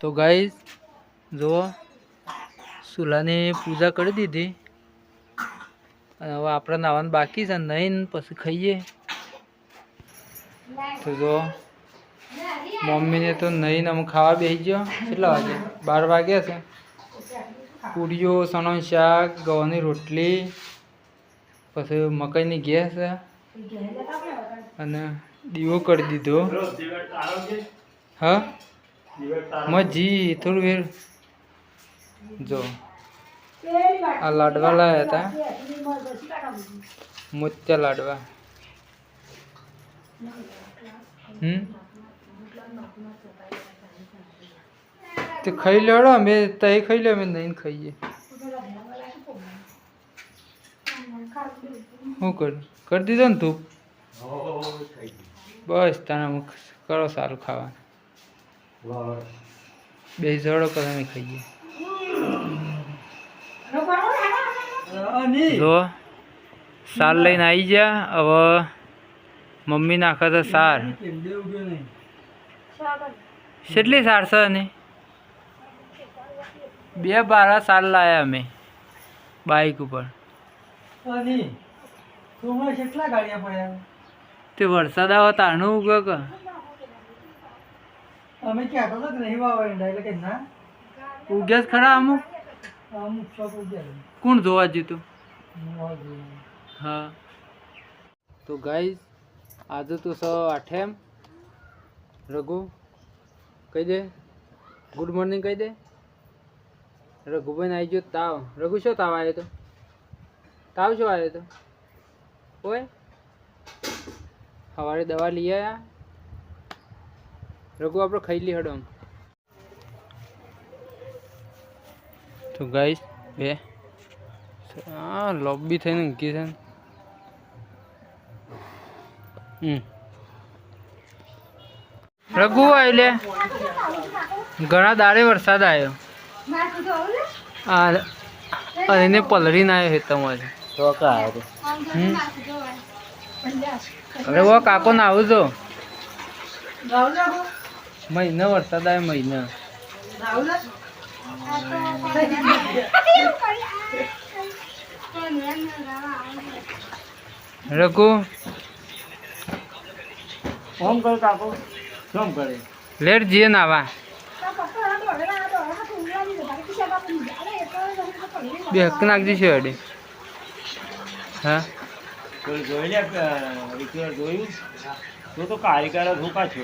તો ગાઈઝ જુઓ ચૂલાની પૂજા કરી દીધી. અને હવે આપણે નાવાનું બાકી છે નહીં પછી ખાઈએ. તો જો મમ્મીને તો નહીં અમે ખાવા બેસી ગયો. કેટલા વાગે? બાર વાગ્યા છે. પૂરીઓ સણો શાક ગવાની રોટલી પછી મકાઈની ગેસ છે. અને દીવો કરી દીધો. હા? મજી થોડું વેર જો આ લાડવા લાયા હતા મોત્યા લાડવા હમ તે ખાઈ લેડો અમે તઈ ખાઈ લે અમે નહીં ખાઈએ શું કર કરી દીધો ને તું બસ તને મુખ કરો સારું ખાવાનું બે જોડો કરો અમે ખાઈએ જો સાર લઈને આવી ગયા. હવે મમ્મી નાખે તો સાર. કેટલી સાર છે ને? બે બારા સાર લાયા અમે બાઈક ઉપર. તે વરસાદ આવે તારનું ઉગે કે? અમે કહેતો હતો કે નહીં વાવા ઈંડા એટલે કે ના. ઉગ્યા જ ખરા અમુક? અમુક શોપ ઉગ્યા કોણ જોવા જીતું. હા તો ગાઈઝ આજે તો સો આઠે એમ રઘુ કહી દે. ગુડ મોર્નિંગ કહી દે. રઘુભાઈ આવી ગયો તાવ. રઘુ શું તાવ આવ્યો તો? તાવ શું આવ્યો તો? ઓય. સવારે દવા લઈ આવ્યા રઘુ આપણે ખાઈ લઈ હડો તો ગાઈસ બે. હા લોબી થઈને ઊંઘી છે. હમ. રઘુ આયલે ઘણા દાડે વરસાદ આવ્યો આ આ એને પલળીને આવ્યો છે તમારે. હમ. અરે વો કાકો ને આવું છો મહિના વરસાદ આવે મહિના રઘુ? ઓમ કરો કાકો. શું કરે. લેટ જઈએ નાવા બે હક નાખજે છે અડે હા. જોઈ લે જોયું? તું કારીગર જ હું પાછો